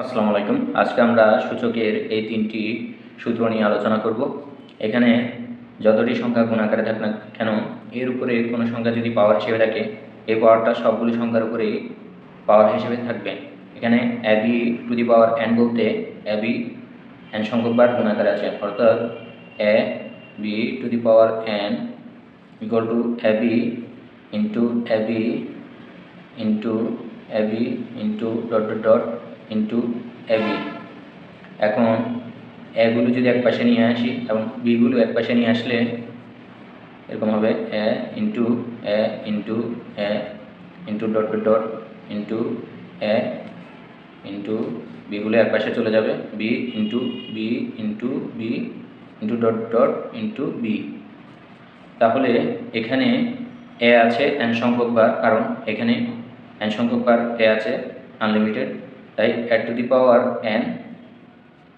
আসসালামু আলাইকুম। আজকে আমরা সূচকের এই তিনটি সূত্র নিয়ে আলোচনা করব। এখানে যতটি সংখ্যা গুণাকারে থাক না কেন, এর উপরে কোনো সংখ্যা যদি পাওয়ার হিসেবে থাকে, এই পাওয়ারটা সবগুলো সংখ্যার উপরেই পাওয়ার হিসেবে থাকবে। এখানে AB to the power N বলতে অ্যাবি এন সংখ্যকবার গুণাকারে আছে। অর্থাৎ A B to the power N equal to AB into AB into AB into dot dot dot into AB এখন এগুলো যদি এক পাশে নিয়ে আসি এবং বিগুলো এক পাশে নিয়ে আসলে এরকম হবে A into A into A into dot dot dot into A into বিগুলো এক পাশে চলে যাবে। B into B into B into dot dot into B তাহলে এখানে এ আছে এন সংখ্যক বার, কারণ এখানে এন সংখ্যক বার এ আছে আনলিমিটেড তাই A to the power N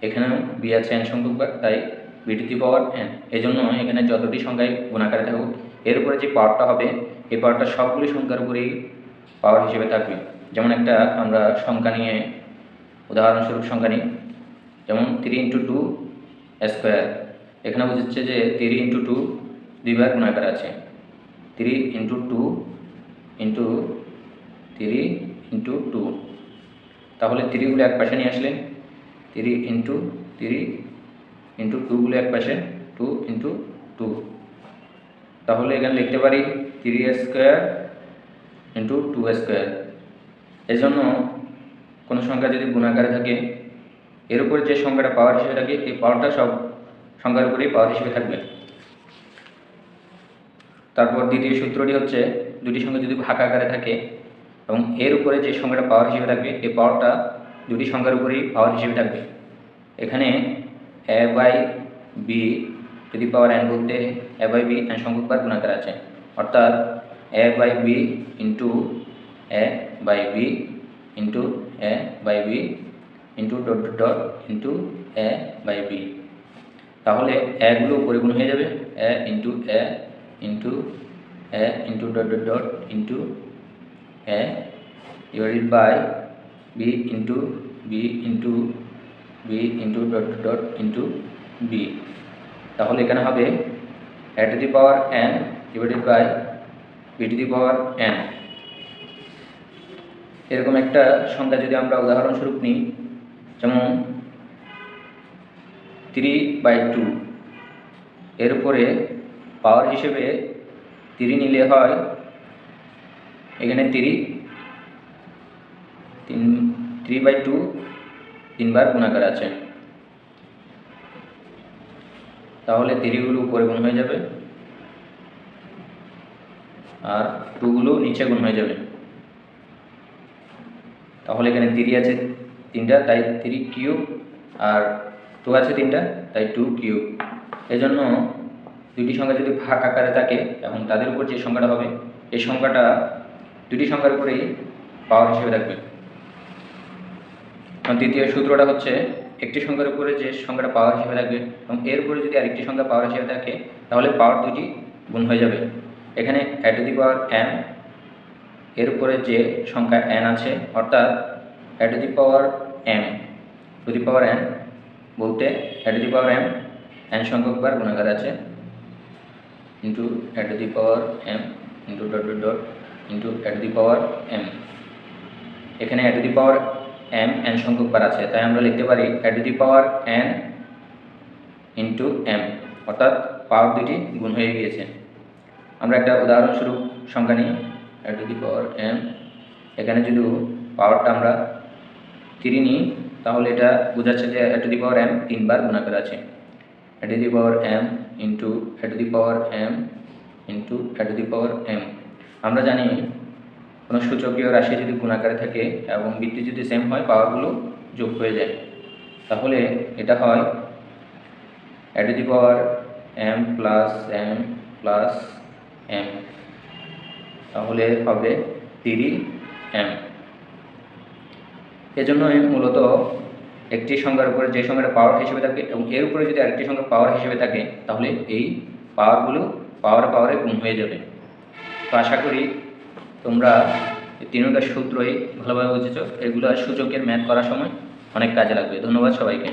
এখানেও বি আছে এন সংখ্যক তাই B to the power N এই জন্য এখানে যতটি সংখ্যায় গুণাকারে থাকুক এর উপরে যে পাওয়ারটা হবে, এই পাওয়ারটা সবগুলি সংখ্যার উপরেই পাওয়ার হিসেবে থাকবে। যেমন একটা আমরা সংখ্যা নিয়ে উদাহরণস্বরূপ সংখ্যা নিই, যেমন থ্রি ইন্টু টু স্কোয়ার এখানে বুঝছে যে থ্রি ইন্টু টু দুইবার গুণাকার আছে। Three into two into three into two তাহলে থ্রিগুলো এক পাশে নিয়ে আসলে থ্রি ইন্টু থ্রি ইন্টু টুগুলো এক পাশে টু ইন্টু টু তাহলে এখানে লিখতে পারি three square into two square এই জন্য কোনো সংখ্যা যদি গুণাকারে থাকে, এর উপর যে সংখ্যাটা পাওয়ার হিসেবে থাকে, এই পাওয়ারটা সব সংখ্যার উপরেই পাওয়ার হিসেবে থাকবে। তারপর দ্বিতীয় সূত্রটি হচ্ছে, দুটি সংখ্যা যদি ভাগ আকারে থাকে এবং এর উপরে যে সংখ্যাটা পাওয়ার হিসেবে থাকবে, এই পাওয়ারটা দুটি সংখ্যার উপরেই পাওয়ার হিসেবে থাকবে। এখানে এ বাই বি যদি পাওয়ার এন বলতে এ বাই বি এন সংখ্যকবার গুণাকার আছে। অর্থাৎ A by B into A by B into A by B into dot dot dot into A by B তাহলে এগুলো পরিগুণ হয়ে যাবে। A into A into A into dot dot dot into divided by B into B into B into dot dot dot into B তাহলে এখানে হবে A to the power N divided by B to the power N এরকম একটা সংখ্যা যদি আমরা উদাহরণস্বরূপ নিই, যেমন থ্রি বাই টু এর উপরে পাওয়ার হিসেবে তিরি নিলে হয় এখানে তিরি তিন থ্রি বাই টু তিনবার গুণাকার আছে। তাহলে তিরিগুলো উপরে গুণ হয়ে যাবে আর টুগুলো নিচে গুণ হয়ে যাবে। তাহলে এখানে তিরি আছে তিনটা, তাই থ্রি কিউব আর টু আছে তিনটা, তাই টু কিউব। এজন্য দুটি সংখ্যা যদি ভাগ আকারে থাকে, এবং তাদের উপর যে সংখ্যাটা হবে, এই সংখ্যাটা দুটি সংখ্যার উপরেই পাওয়ার হিসেবে থাকবে এবং দ্বিতীয় সূত্রটা হচ্ছে, একটি সংখ্যার উপরে যে সংখ্যাটা পাওয়ার হিসেবে থাকবে এবং এর উপরে যদি আরেকটি সংখ্যা পাওয়ার হিসেবে থাকে, তাহলে পাওয়ার দুটি গুণ হয়ে যাবে। এখানে A to the power N এর উপরে যে সংখ্যা এন আছে, অর্থাৎ A to the power M to the power N বলতে A the power M N সংখ্যকবার গুণাকার আছে into A to the power M into dot dot dot into A to the power M এখানে A to the power M N সংখ্যকবার আছে, তাই আমরা লিখতে পারি A to the power N into M অর্থাৎ power দুটি গুণ হয়ে গিয়েছে। আমরা একটা উদাহরণস্বরূপ সংখ্যা নিই এ টু দি পাওয়ার এম এখানে যদি পাওয়ারটা আমরা থ্রি নিই, তাহলে এটা বোঝাচ্ছে যে এ টু দি পাওয়ার এম তিনবার গুণা গুণাকার আছে। A to the power M into A to the power M into A to the power M আমরা জানি কোনো সূচকীয় রাশি যদি গুণাকারে থাকে এবং বৃত্তি যদি সেম হয়, পাওয়ারগুলো যোগ হয়ে যায়। তাহলে এটা হয় A to the power M plus M plus M তাহলে হবে তিরি এম এজন্যই মূলত একটি সংখ্যার উপরে যে সংখ্যাটা পাওয়ার হিসেবে থাকে এবং এর উপরে যদি আরেকটি সংখ্যা পাওয়ার হিসেবে থাকে, তাহলে এই পাওয়ারগুলো পাওয়ার পাওয়ারে গুণ হয়ে যাবে। তো আশা করি তোমরা তিনটা সূত্রই ভালোভাবে বুঝেছ। এগুলো সূচকের ম্যাথ করার সময় অনেক কাজে লাগবে। ধন্যবাদ সবাইকে।